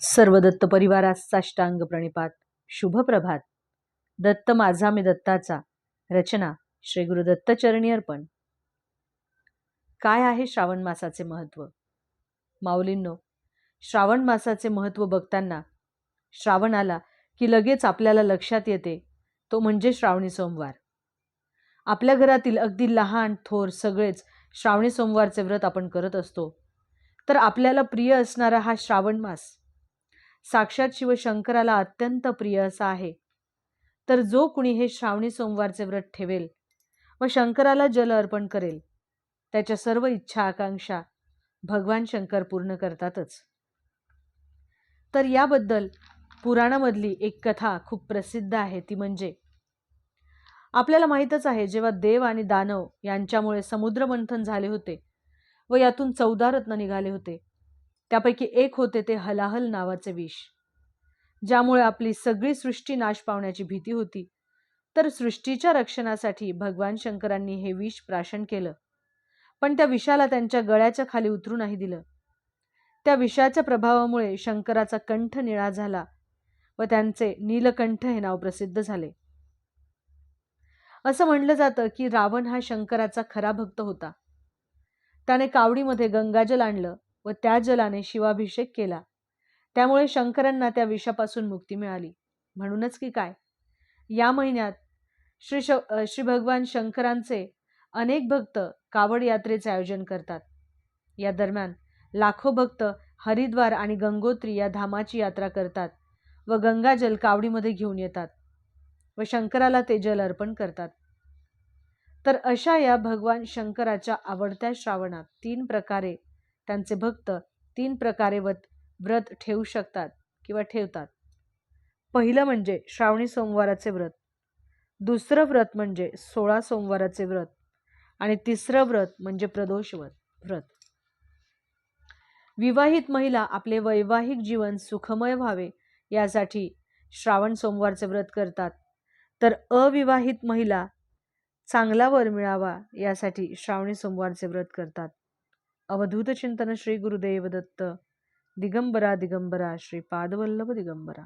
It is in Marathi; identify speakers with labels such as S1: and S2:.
S1: सर्व दत्त परिवारास साष्टांग प्रणिपात. शुभ प्रभात. दत्त माझा मी दत्ताचा. रचना श्री गुरु दत्तचरणी अर्पण. काय आहे श्रावण मासाचे महत्त्व माऊलींनो श्रावण मासाचे महत्त्व बघताना श्रावण आला की लगेच आपल्याला लक्षात येते तो म्हणजे श्रावणी सोमवार. आपल्या घरातील अगदी लहान थोर सगळेच श्रावणी सोमवारचे व्रत आपण करत असतो. तर आपल्याला प्रिय असणारा हा श्रावण मास साक्षात शिवशंकराला अत्यंत प्रिय असा आहे. तर जो कुणी हे श्रावणी सोमवारचे व्रत ठेवेल व शंकराला जल अर्पण करेल त्याच्या सर्व इच्छा आकांक्षा भगवान शंकर पूर्ण करतातच. तर याबद्दल पुराणामधली एक कथा खूप प्रसिद्ध आहे ती म्हणजे आपल्याला माहीतच आहे जेव्हा देव आणि दानव यांच्यामुळे समुद्रमंथन झाले होते व यातून चौदा रत्न निघाले होते त्यापैकी एक होते ते हलाहल नावाचे विष. ज्यामुळे आपली सगळी सृष्टी नाश पावण्याची भीती होती. तर सृष्टीच्या रक्षणासाठी भगवान शंकरांनी हे विष प्राशन केलं. पण त्या विषाला त्यांच्या गळ्याच्या खाली उतरू नाही दिलं. त्या विषाच्या प्रभावामुळे शंकराचा कंठ निळा झाला व त्यांचे नीलकंठ हे नाव प्रसिद्ध झाले. असं म्हणलं जातं की रावण हा शंकराचा खरा भक्त होता. त्याने कावडीमध्ये गंगाजल आणलं व त्या जलाने शिवाभिषेक केला. त्यामुळे शंकरांना त्या विषापासून मुक्ती मिळाली. म्हणूनच की काय? या महिन्यात श्री श श्री भगवान शंकरांचे अनेक भक्त कावड यात्रेचे आयोजन करतात. या दरम्यान लाखो भक्त हरिद्वार आणि गंगोत्री या धामाची यात्रा करतात व गंगाजल कावडीमध्ये घेऊन येतात व शंकराला ते जल अर्पण करतात. तर अशा या भगवान शंकराच्या आवडत्या श्रावणात तीन प्रकारे त्यांचे भक्त तीन प्रकारे व्रत व्रत ठेवू शकतात किंवा ठेवतात. पहिलं म्हणजे श्रावणी सोमवाराचे व्रत. दुसरं व्रत म्हणजे सोळा सोमवाराचे व्रत. आणि तिसरं व्रत म्हणजे प्रदोष व्रत. विवाहित महिला आपले वैवाहिक जीवन सुखमय व्हावे यासाठी श्रावण सोमवारचे व्रत करतात. तर अविवाहित महिला चांगला वर मिळावा यासाठी श्रावणी सोमवारचे व्रत करतात. ಅವಧೂತ ಚಿಂತನ ಶ್ರೀ ಗುರುದೇವದತ್ತ. ದಿಗಂಬರ ದಿಗಂಬರ ಶ್ರೀ ಪಾದವಲ್ಲವ ದಿಗಂಬರ.